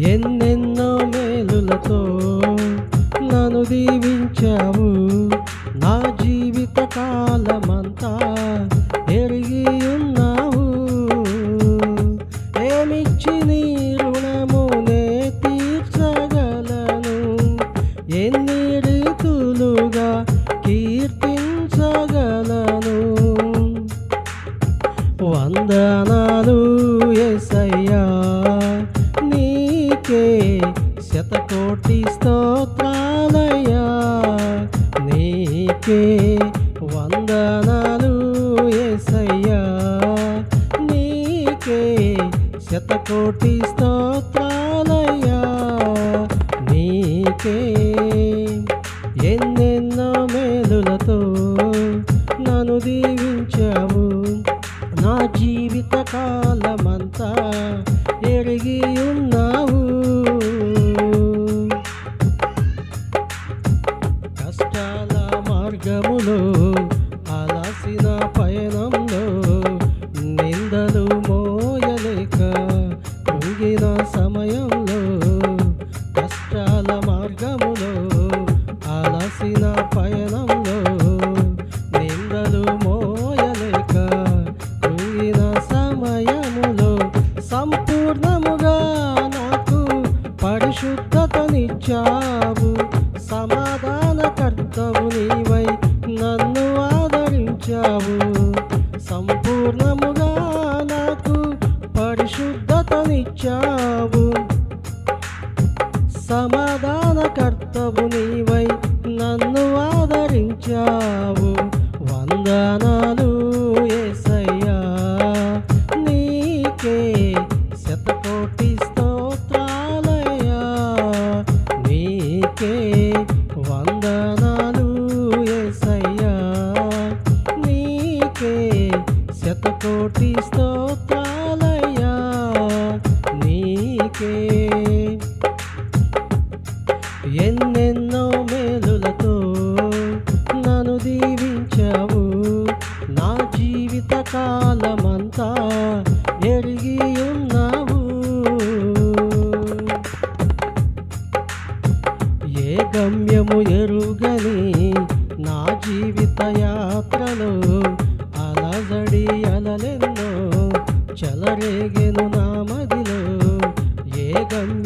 ఎన్నెన్నో మేలులతో నన్ను దీవించావు. నా జీవిత కాలమంతా ఎరిగి ఉన్నావు. ఏమిచ్చి నీ రుణమునే తీర్చగలను? ఎన్ని రీతులుగా కీర్తించగలను? వందనాలు ఎస్ శతకోటి స్తోత్రాలయ్యా నీకే వందనాలు ఎసయ్యా నీకే శతకోటి స్తోత్రాలయ్యా. నీకే ఎన్నెన్నో మేలులతో నన్ను దీవించావు. నా జీవిత కాలమంతా ఎరిగి ఉన్న కష్టాల మార్గములో అలసిన పయనంలో నిందలు మోయలేక కృంగిన సమయములో సంపూర్ణముగా నాకు పరిశుద్ధతనిచ్చావు. సమాధానకర్తవు నీవై నన్ను ఆదరించావు. కాలమంతా ఎరిగి ఉన్నావు. ఏ గమ్యము ఎరుగని నా జీవిత యాత్రలో అలజడి అలలెన్నో చలరేగెను నా మదిలో. ఏ గమ్యం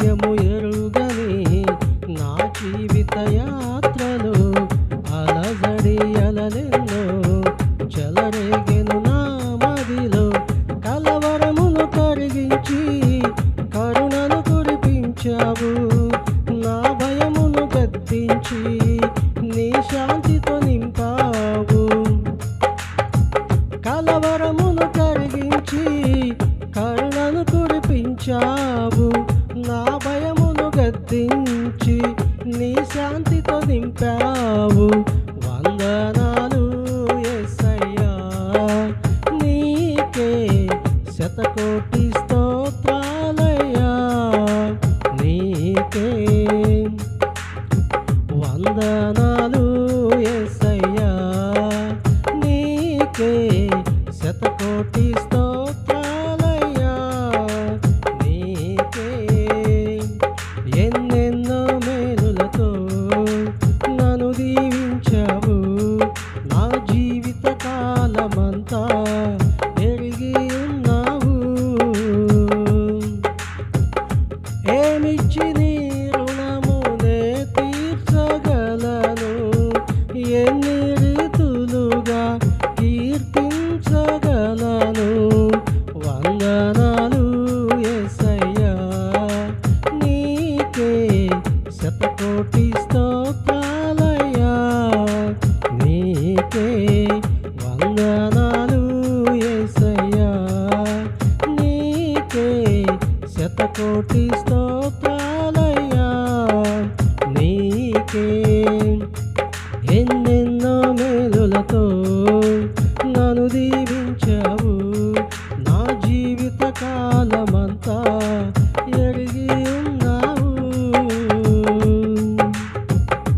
నీ శాంతితో నింపావు. వందనాలు యేసయ్యా నీకే శతకోటి కాలమంతా ఎరిగి ఉన్నావు. ఏమిచ్చి నీ రుణమునే తీర్చగలను? ఎన్ని రీతులుగా కీర్తించగలను? వందనాలు యేసయ్యా నీకే శతకోటి స్తోత్రాలయ్యా. నీకే వందనాలు శతకోటి స్తోత్రాలయ్యా